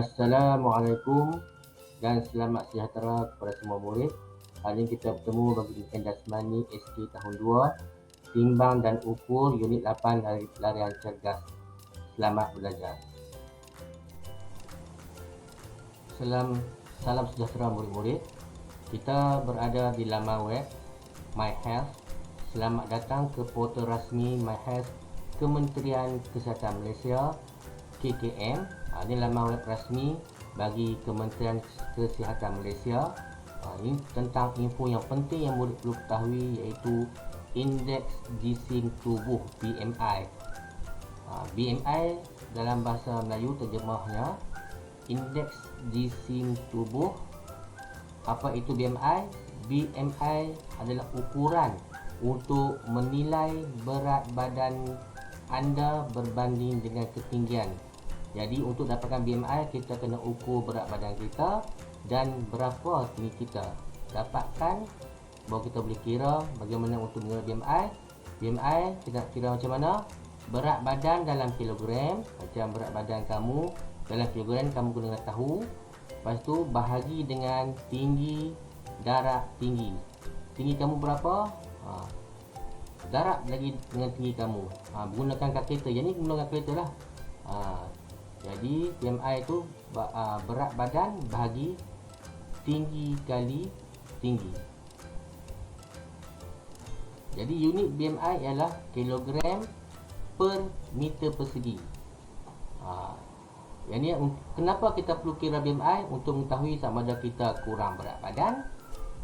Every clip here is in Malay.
Assalamualaikum dan selamat sejahtera kepada semua murid. Hari ini kita bertemu bagi ujian jasmani SK tahun 2, timbang dan ukur unit 8 lari larian cergas. Selamat belajar. Salam salam sejahtera murid-murid. Kita berada di laman web My Health. Selamat datang ke portal rasmi My Health Kementerian Kesihatan Malaysia KKM. Ha, ini laman web rasmi bagi Kementerian Kesihatan Malaysia. Ha, ini tentang info yang penting yang murid perlu ketahui iaitu Indeks Jisim Tubuh BMI. Ha, BMI dalam bahasa Melayu terjemahnya Indeks Jisim Tubuh. Apa itu BMI? BMI adalah ukuran untuk menilai berat badan anda berbanding dengan ketinggian jadi untuk dapatkan BMI kita kena ukur berat badan kita dan berapa tinggi kita. Dapatkan baru kita boleh kira bagaimana untuk mengira BMI. BMI kita kira macam mana? Berat badan dalam kilogram, macam berat badan kamu dalam kilogram kamu kena tahu. Lepas tu bahagi dengan tinggi darah tinggi. Tinggi kamu berapa? Ha. Darab lagi dengan tinggi kamu. Ha, gunakan kalkulator. Yang ni gunakan kalkulator lah. Ha, jadi BMI itu berat badan bahagi tinggi kali tinggi. Jadi unit BMI ialah kilogram per meter persegi. Ha. Yang ni kenapa kita perlu kira BMI untuk mengetahui sama ada kita kurang berat badan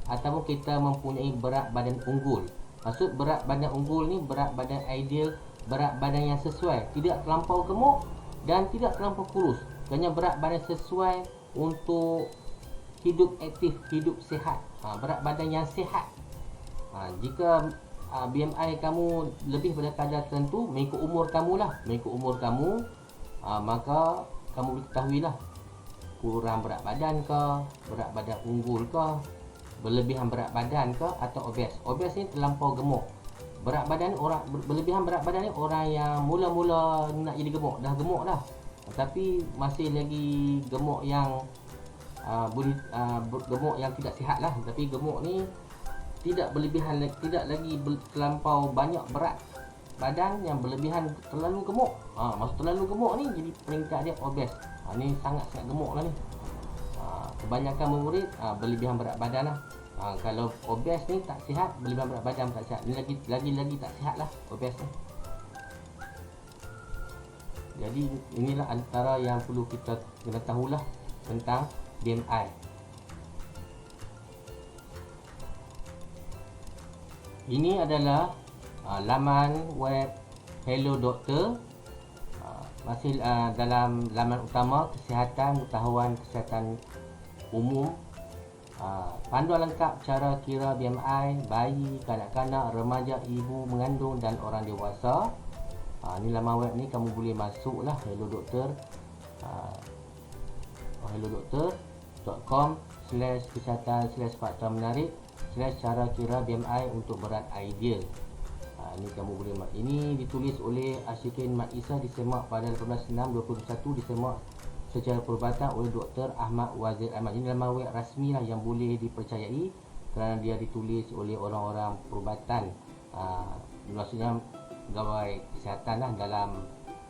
ataupun kita mempunyai berat badan unggul. Maksud berat badan unggul ni berat badan ideal, berat badan yang sesuai, tidak terlampau gemuk dan tidak terlampau kurus. Kerana berat badan sesuai untuk hidup aktif, hidup sihat ha, berat badan yang sihat ha, jika ha, BMI kamu lebih pada kadar tertentu mengikut umur kamu lah. Mengikut umur kamu ha, maka kamu boleh ketahui lah kurang berat badan ke berat badan unggul ke berlebihan berat badan ke atau obes. Obes ni terlampau gemuk berat badan orang berlebihan berat badan ni orang yang mula-mula nak jadi gemuk dah gemuk dah. Tapi masih lagi gemuk yang uh, uh, gemuk yang tidak sihat lah. Tapi gemuk ni tidak berlebihan tidak lagi terlampau banyak berat badan yang berlebihan terlalu gemuk. Ha, maksud terlalu gemuk ni jadi peringkat dia obes. Ha, ni sangat-sangat gemuk lah ni. Ha, kebanyakan murid ha, berlebihan berat badan lah ha, kalau obes ni tak sihat berlebihan berat badan tak sihat. Ni lagi lagi lagi tak sihat lah obes ni. Jadi inilah antara yang perlu kita kena tahulah tentang BMI ini adalah uh, laman web Hello Doctor uh, masih uh, dalam laman utama kesihatan pengetahuan kesihatan umum Ha, panduan lengkap cara kira BMI bayi, kanak-kanak, remaja, ibu mengandung dan orang dewasa. Ha, ni laman web ni kamu boleh masuk lah hello doktor. Ha, hello doktor.com slash kesihatan slash fakta menarik slash cara kira BMI untuk berat ideal. Ha, ni kamu boleh ini ditulis oleh Asyikin Mat Isa disemak pada 18.6.21 disemak secara perubatan oleh Dr. Ahmad Wazir Ahmad. Ini laman web rasmi lah yang boleh dipercayai kerana dia ditulis oleh orang-orang perubatan. Uh, maksudnya pegawai kesihatan lah dalam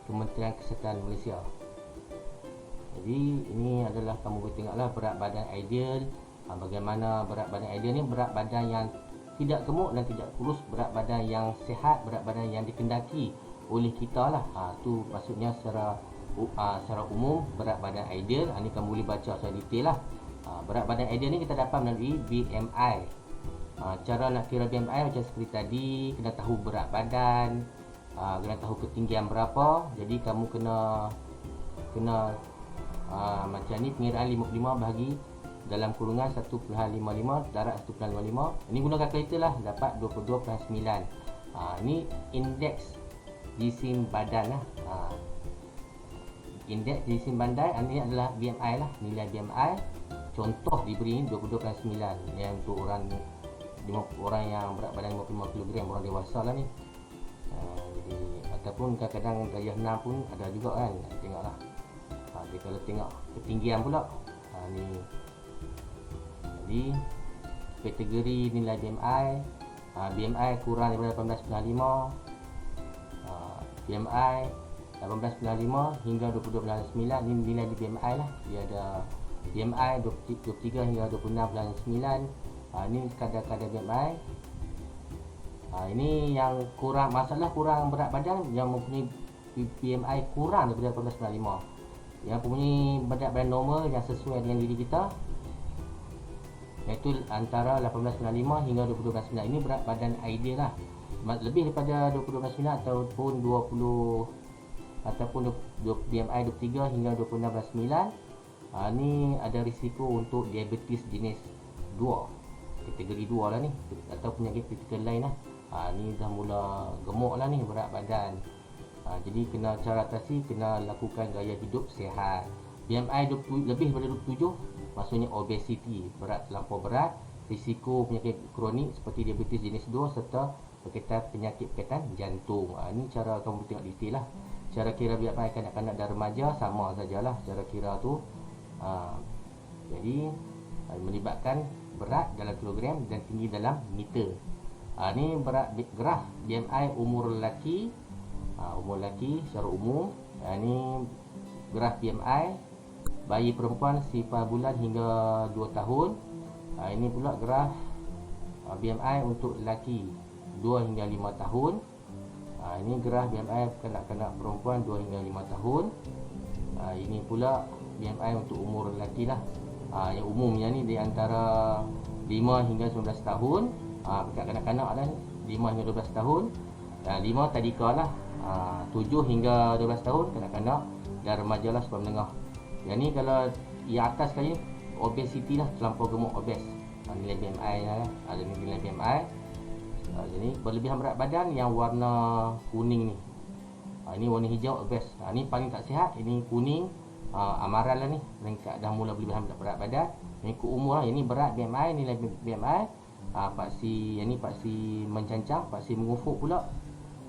Kementerian Kesihatan Malaysia. Jadi ini adalah kamu boleh tengoklah berat badan ideal. Uh, bagaimana berat badan ideal ni berat badan yang tidak gemuk dan tidak kurus, berat badan yang sihat, berat badan yang dikendaki oleh kita lah. Ha, tu maksudnya secara uh, secara umum berat badan ideal. Uh, ni kamu boleh baca secara detail lah. Uh, berat badan ideal ni kita dapat melalui BMI uh, cara nak kira BMI macam seperti tadi kena tahu berat badan uh, kena tahu ketinggian berapa. Jadi kamu kena kena uh, macam ni pengiraan 55 bagi dalam kurungan 1.55 darat 1.55 ini gunakan kalkulator lah dapat 22.9 uh, ini indeks jisim badan lah indeks jisim bandai ini adalah BMI lah nilai BMI contoh diberi 22.9 yang untuk orang orang yang berat badan 55 kg orang dewasa lah ni uh, jadi ataupun kadang-kadang gaya 6 pun ada juga kan tengoklah uh, Jadi kalau tengok ketinggian pula. Ha, ni. Jadi kategori nilai BMI ha, BMI kurang daripada 18.95 ha, BMI 18.95 hingga 22.9 ni nilai di BMI lah. Dia ada BMI 23 hingga 26.9 ha, ni kadar-kadar BMI ha, ini yang kurang masalah kurang berat badan yang mempunyai BMI kurang daripada 18.95 yang mempunyai berat badan normal yang sesuai dengan diri kita iaitu antara 18.95 hingga 22.9 ini berat badan ideal lah. Lebih daripada 22.9 ataupun 20 ataupun BMI 23 hingga 26.9 ha, ni ada risiko untuk diabetes jenis 2 kategori 2 lah ni atau penyakit kritikal lain lah ha, ni dah mula gemuk lah ni berat badan ha, jadi kena cara atasi kena lakukan gaya hidup sihat BMI 20, lebih daripada 27 maksudnya obesity, berat terlampau berat, risiko penyakit kronik seperti diabetes jenis 2 serta berkaitan penyakit berkaitan jantung. Ha, ini cara kamu tengok detail lah. Cara kira biar pakai kanak-kanak dan remaja sama sajalah cara kira tu. Ha, jadi ha, melibatkan berat dalam kilogram dan tinggi dalam meter. Ha, ini berat gerah BMI umur lelaki. Ha, umur lelaki secara umum. Ha, ini gerah BMI bayi perempuan sifar bulan hingga 2 tahun ha, ini pula graf ha, BMI untuk lelaki 2 hingga 5 tahun ha, ini graf BMI kanak-kanak perempuan 2 hingga 5 tahun ha, ini pula BMI untuk umur lelaki lah ha, yang umumnya ni di antara 5 hingga 19 tahun ha, kanak-kanak lah 5 hingga 12 tahun ha, 5 tadika lah ha, 7 hingga 12 tahun kanak-kanak dan remaja lah sebab menengah yang ni kalau yang atas sekali obesity lah terlampau gemuk obes. Ha, nilai BMI lah. Ada nilai BMI. Ha, jadi berlebihan berat badan yang warna kuning ni. Ha, ini warna hijau obes. Ha, ni paling tak sihat. Ini kuning. Ha, amaran lah ni. Ringkat dah mula berlebihan berat badan. Ini ikut umur lah. Ini berat BMI. Nilai BMI. Ha, paksi yang ni paksi mencancang. Paksi mengufuk pula.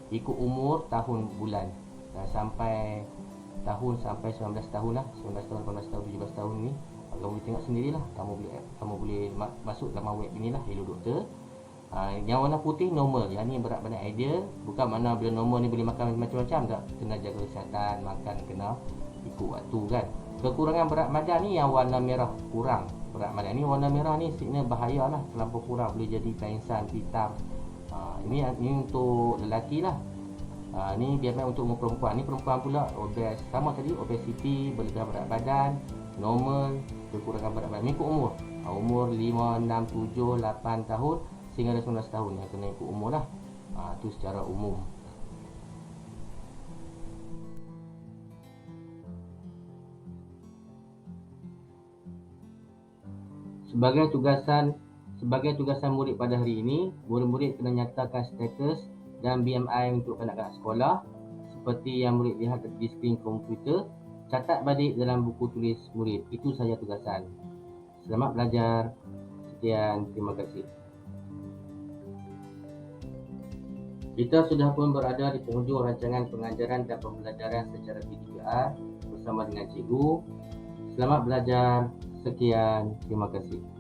Ikut umur tahun bulan. Ha, sampai tahun sampai 19 tahun lah 19 tahun, 18 tahun, 17 tahun ni kamu boleh tengok sendirilah kamu boleh kamu boleh masuk dalam web ni lah Hello Doktor ha, yang warna putih normal yang ni berat badan ideal bukan mana bila normal ni boleh makan macam-macam tak kena jaga kesihatan makan kena ikut waktu kan kekurangan berat badan ni yang warna merah kurang berat badan ni warna merah ni signal bahaya lah terlampau kurang boleh jadi pengsan hitam ha, ini, ini untuk lelaki lah Ha, ni BMI untuk perempuan. Ni perempuan pula obes. Sama tadi obesity, berlebihan berat badan, normal, kekurangan berat badan. Ni ikut umur. Umur 5, 6, 7, 8 tahun sehingga 19 tahun. Yang kena ikut umur lah. Ha, tu secara umum. Sebagai tugasan sebagai tugasan murid pada hari ini, murid-murid kena nyatakan status dan BMI untuk kanak-kanak sekolah seperti yang murid lihat di skrin komputer catat balik dalam buku tulis murid itu saja tugasan selamat belajar sekian terima kasih kita sudah pun berada di penghujung rancangan pengajaran dan pembelajaran secara PDPR bersama dengan cikgu. Selamat belajar. Sekian. Terima kasih